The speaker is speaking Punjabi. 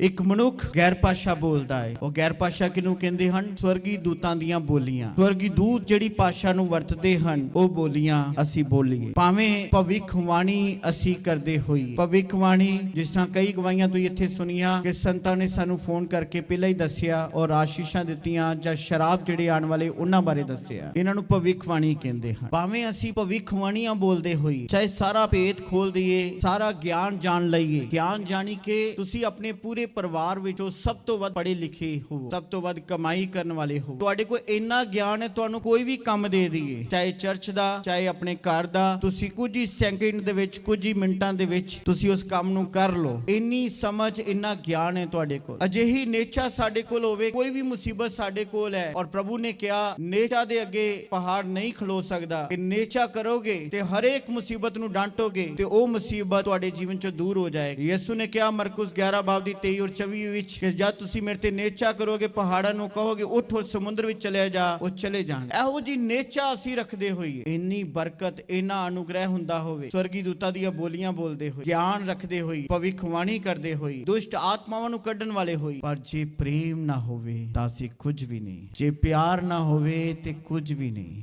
ਇੱਕ ਮਨੁੱਖ ਗੈਰ ਭਾਸ਼ਾ ਬੋਲਦਾ ਹੈ। ਉਹ ਗੈਰ ਭਾਸ਼ਾ ਕਿਹਨੂੰ ਕਹਿੰਦੇ ਹਨ? ਸਵਰਗੀ ਦੂਤਾਂ ਦੀਆਂ ਬੋਲੀਆਂ। ਸਵਰਗੀ ਦੂਤ ਜਿਹੜੀ ਭਾਸ਼ਾ ਨੂੰ ਵਰਤਦੇ ਹਨ, ਉਹ ਬੋਲੀਆਂ ਅਸੀਂ ਬੋਲੀਏ। ਭਾਵੇਂ ਭਵਿੱਖਬਾਣੀ ਅਸੀਂ ਕਰਦੇ ਹੋਈ ਭਵਿੱਖਬਾਣੀ, ਜਿਸ ਤਰ੍ਹਾਂ ਕਈ ਗਵਾਹੀਆਂ ਤੁਸੀਂ ਇੱਥੇ ਸੁਣੀਆਂ ਕਿ ਸੰਤਾਂ ਨੇ ਸਾਨੂੰ ਫੋਨ ਕਰਕੇ ਪਹਿਲਾਂ ਹੀ ਦੱਸਿਆ, ਔਰ ਆਸ਼ੀਸ਼ਾਂ ਦਿੱਤੀਆਂ, ਜਾਂ ਸ਼ਰਾਬ ਜਿਹੜੇ ਆਉਣ ਵਾਲੇ, ਉਹਨਾਂ ਬਾਰੇ ਦੱਸਿਆ। ਇਹਨਾਂ ਨੂੰ ਭਵਿੱਖਬਾਣੀ ਕਹਿੰਦੇ ਹਨ। ਭਾਵੇਂ ਅਸੀਂ ਭਵਿੱਖਬਾਣੀਆਂ ਬੋਲਦੇ ਹੋਈ ਚਾਹੇ ਸਾਰਾ ਭੇਦ ਖੋਲ ਦਈਏ, ਸਾਰਾ ਗਿਆਨ ਜਾਣ ਲਈਏ। ਗਿਆਨ ਜਾਣੀ ਕਿ ਤੁਸੀਂ ਆਪਣੇ ਪੂਰੇ ਪਰਿਵਾਰ ਵਿੱਚੋਂ ਸਭ ਤੋਂ ਵੱਧ ਪੜ੍ਹੇ ਲਿਖੇ ਹੋ ਸਭ ਤੋਂ ਵੱਧ ਕਮਾਈ ਕਰਨ ਵਾਲੇ ਹੋ ਤੁਹਾਡੇ ਕੋਲ ਇੰਨਾ ਗਿਆਨ ਹੈ, ਤੁਹਾਨੂੰ ਕੋਈ ਵੀ ਕੰਮ ਦੇ ਦਈਏ। ਚਾਹੇ ਚਰਚ ਦਾ, ਚਾਹੇ ਆਪਣੇ ਘਰ ਦਾ, ਤੁਸੀਂ ਕੁਝ ਹੀ ਸੈਕਿੰਡ ਦੇ ਵਿੱਚ, ਕੁਝ ਹੀ ਮਿੰਟਾਂ ਦੇ ਵਿੱਚ ਤੁਸੀਂ ਉਸ ਕੰਮ ਨੂੰ ਕਰ ਲਓ। ਇੰਨੀ ਸਮਝ, ਇੰਨਾ ਗਿਆਨ ਹੈ ਤੁਹਾਡੇ ਕੋਲ। ਅਜਿਹੀ ਨੇਚਾ ਸਾਡੇ ਕੋਲ ਹੋਵੇ, ਕੋਈ ਵੀ ਮੁਸੀਬਤ ਸਾਡੇ ਕੋਲ ਹੈ। ਔਰ ਪ੍ਰਭੂ ਨੇ ਕਿਹਾ, ਨੇਚਾ ਦੇ ਅੱਗੇ ਪਹਾੜ ਨਹੀਂ ਖਲੋ ਸਕਦਾ। ਕਿ ਨੇਚਾ ਕਰੋਗੇ ਤੇ ਹਰੇਕ ਮੁਸੀਬਤ ਨੂੰ ਡਾਂਟੋਗੇ ਤੇ ਉਹ ਮੁਸੀਬਤ ਤੁਹਾਡੇ ਜੀਵਨ ਚੋਂ ਦੂਰ ਹੋ ਜਾਏਗੀ। ਯਿਸੂ ਨੇ ਕਿਹਾ, ਮਰਕੁਸ 11 ਬਾਬ ਦੀ 23 ਔਰ 24 ਵਿੱਚ ਜਦ ਤੁਸੀਂ ਮੇਰੇ ਤੇ ਨੇਚਾ ਕਰੋਗੇ, ਪਹਾੜਾਂ ਨੂੰ ਕਹੋਗੇ, ਉੱਠ ਔਰ ਸਮੁੰਦਰ ਵਿੱਚ ਚਲੇ ਜਾ, ਉਹ ਚਲੇ ਜਾਣ ਇਹੋ ਜੀ ਨੇਚਾ ਅਸੀਂ ਰੱਖਦੇ ਹੋਈਏ। ਇੰਨੀ ਬਰਕਤ, ਇੰਨਾ ਅਨੁਗ੍ਰਹਿ ਹੁੰਦਾ ਹੋਵੇ। ਸਵਰਗੀ ਦੂਤਾਂ ਦੀਆਂ ਬੋਲੀਆਂ ਬੋਲਦੇ ਹੋਏ, ਗਿਆਨ ਰੱਖਦੇ ਹੋਈ ਭਵਿੱਖਬਾਣੀ ਕਰਦੇ ਹੋਈ ਦੁਸ਼ਟ ਆਤਮਾਵਾਂ ਨੂੰ ਕੱਢਣ ਵਾਲੇ ਹੋਈ ਪਰ ਜੇ ਪ੍ਰੇਮ ਨਾ ਹੋਵੇ, ਤਾਂ ਅਸੀਂ ਕੁਝ ਵੀ ਨਹੀਂ। ਜੇ ਪਿਆਰ ਨਾ ਹੋਵੇ, ਤੇ ਕੁਝ ਵੀ ਨਹੀਂ।